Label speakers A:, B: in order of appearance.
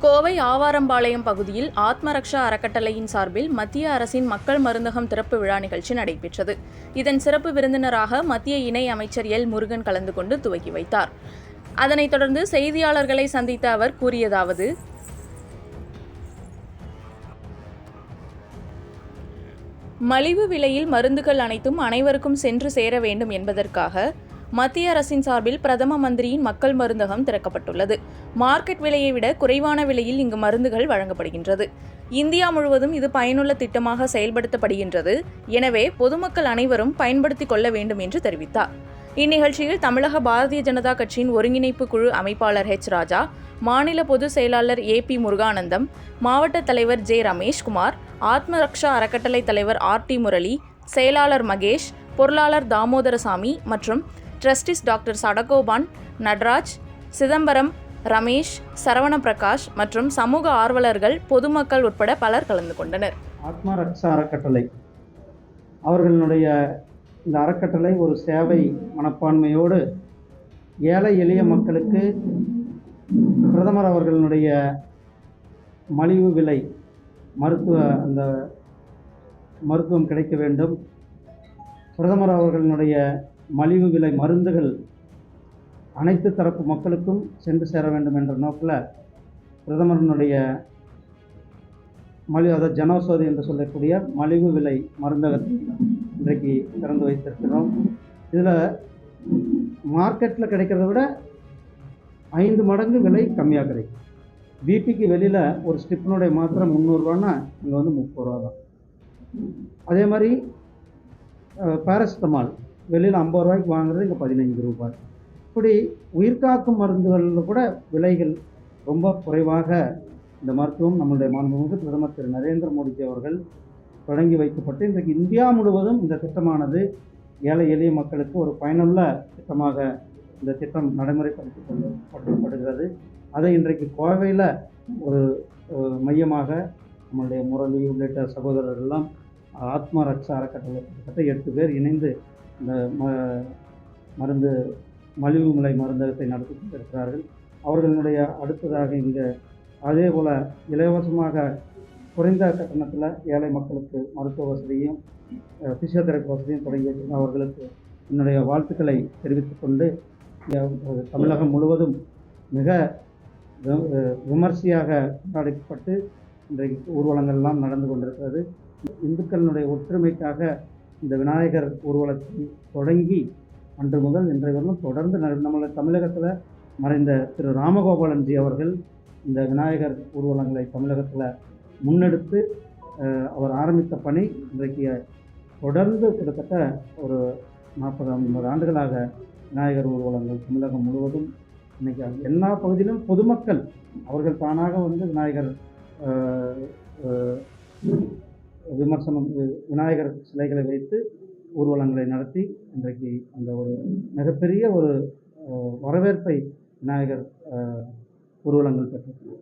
A: கோவை ஆவாரம்பாளையம் பகுதியில் ஆத்மரக்ஷா அறக்கட்டளையின் சார்பில் மத்திய அரசின் மக்கள் மருந்தகம் திறப்பு விழா நிகழ்ச்சி நடைபெற்றது. இதன் சிறப்பு விருந்தினராக மத்திய இணை அமைச்சர் எல். முருகன் கலந்து கொண்டு துவக்கி வைத்தார். அதனைத் தொடர்ந்து செய்தியாளர்களை சந்தித்த அவர் கூறியதாவது மலிவு விலையில் மருந்துகள் அனைத்தும் அனைவருக்கும் சென்று சேர வேண்டும் என்பதற்காக மத்திய அரசின் சார்பில் பிரதம மந்திரியின் மக்கள் மருந்தகம் திறக்கப்பட்டுள்ளது. மார்க்கெட் விலையை விட குறைவான விலையில் இங்கு மருந்துகள் வழங்கப்படுகின்றது. இந்தியா முழுவதும் இது பயனுள்ள திட்டமாக செயல்படுத்தப்படுகின்றது. எனவே பொதுமக்கள் அனைவரும் பயன்படுத்திக் கொள்ள வேண்டும் என்று தெரிவித்தார். இந்நிகழ்ச்சியில் தமிழக பாரதிய ஜனதா கட்சியின் ஒருங்கிணைப்பு குழு அமைப்பாளர் ஹெச் ராஜா மாநில பொதுச் செயலாளர் ஏ பி முருகானந்தம் மாவட்ட தலைவர் ஜே ரமேஷ்குமார் ஆத்மரக்ஷா அறக்கட்டளை தலைவர் ஆர் டி முரளி செயலாளர் மகேஷ் பொருளாளர் தாமோதரசாமி மற்றும் ட்ரஸ்டிஸ் டாக்டர் சடகோபான் நட்ராஜ் சிதம்பரம் ரமேஷ் சரவண பிரகாஷ் மற்றும் சமூக ஆர்வலர்கள் பொதுமக்கள் உட்பட பலர் கலந்து கொண்டனர்.
B: ஆத்மா ரக்ஷா அறக்கட்டளை. அவர்களுடைய இந்த அறக்கட்டளை ஒரு சேவை மனப்பான்மையோடு ஏழை எளிய மக்களுக்கு பிரதமர் அவர்களுடைய மலிவு விலை மருத்துவ அந்த மருத்துவம் கிடைக்க வேண்டும். பிரதமர் அவர்களுடைய மலிவு விலை மருந்துகள் அனைத்து தரப்பு மக்களுக்கும் சென்று சேர வேண்டும் என்ற நோக்கில் பிரதமரினுடைய மலி அதாவது ஜனோசோதி என்று சொல்லக்கூடிய மலிவு விலை மருந்தகத்தை இன்றைக்கு திறந்து வைத்திருக்கிறோம். இதில் மார்க்கெட்டில் கிடைக்கிறத விட ஐந்து மடங்கு விலை கம்மியாக கிடைக்கும். பிபிக்கு வெளியில் ஒரு ஸ்டிப்பினுடைய மாத்திரை முந்நூறுரூவான்னா இங்கே வந்து முப்பது ரூபா தான். அதே மாதிரி பேரசிட்டமால் வெளியில் ஐம்பது ரூபாய்க்கு வாங்குறது இங்கே பதினைஞ்சு ரூபாய். இப்படி உயிர்காக்கும் மருந்துகளில் கூட விலைகள் ரொம்ப குறைவாக இந்த மருத்துவம் நம்மளுடைய மாண்புமிகு பிரதமர் திரு நரேந்திர மோடிஜி அவர்கள் தொடங்கி வைக்கப்பட்டு இன்றைக்கு இந்தியா முழுவதும் இந்த திட்டமானது ஏழை எளிய மக்களுக்கு ஒரு பயனுள்ள திட்டமாக இந்த திட்டம் நடைமுறைப்படுத்தி கொண்டு படுத்தப்படுகிறது அதை இன்றைக்கு கோவையில் ஒரு மையமாக நம்மளுடைய முரளி உள்ளிட்ட சகோதரர்கள்லாம் ஆத்ம ரக்ஷா அறக்கட்டளை கிட்டத்தட்ட எட்டு பேர் இணைந்து இந்த ம மருந்து மலிவு விலை மருந்தகத்தை நடத்தி கொண்டிருக்கிறார்கள் அவர்களுடைய அடுத்ததாக இங்கே அதே போல் இலவசமாக குறைந்த கட்டணத்தில் ஏழை மக்களுக்கு மருத்துவ வசதியும் ஃபிசியோதெரப்பி வசதியும் தொடங்கி வச்சிருந்த அவர்களுக்கு என்னுடைய வாழ்த்துக்களை தெரிவித்துக் கொண்டு தமிழகம் முழுவதும் மிக விமர்சையாக கொண்டாடப்பட்டு இன்றைக்கு ஊர்வலங்கள்லாம் நடந்து கொண்டிருக்கிறது. இந்துக்களினுடைய ஒற்றுமைக்காக இந்த விநாயகர் ஊர்வலத்தில் தொடங்கி அன்று முதல் இன்றைய வரலும் தொடர்ந்து நம்மளை தமிழகத்தில் மறைந்த திரு ராமகோபாலன்ஜி அவர்கள் இந்த விநாயகர் ஊர்வலங்களை தமிழகத்தில் முன்னெடுத்து அவர் ஆரம்பித்த பணி இன்றைக்கு தொடர்ந்து கிட்டத்தட்ட ஒரு நாற்பது ஐம்பது ஆண்டுகளாக விநாயகர் ஊர்வலங்கள் தமிழகம் முழுவதும் இன்றைக்கி எல்லா பகுதியிலும் பொதுமக்கள் அவர்கள் தானாக வந்து விநாயகர் விமர்சனம் விநாயகர் சிலைகளை வைத்து ஊர்வலங்களை நடத்தி இன்றைக்கு அந்த ஒரு மிகப்பெரிய ஒரு வரவேற்பை விநாயகர் ஊர்வலங்கள் பெற்றது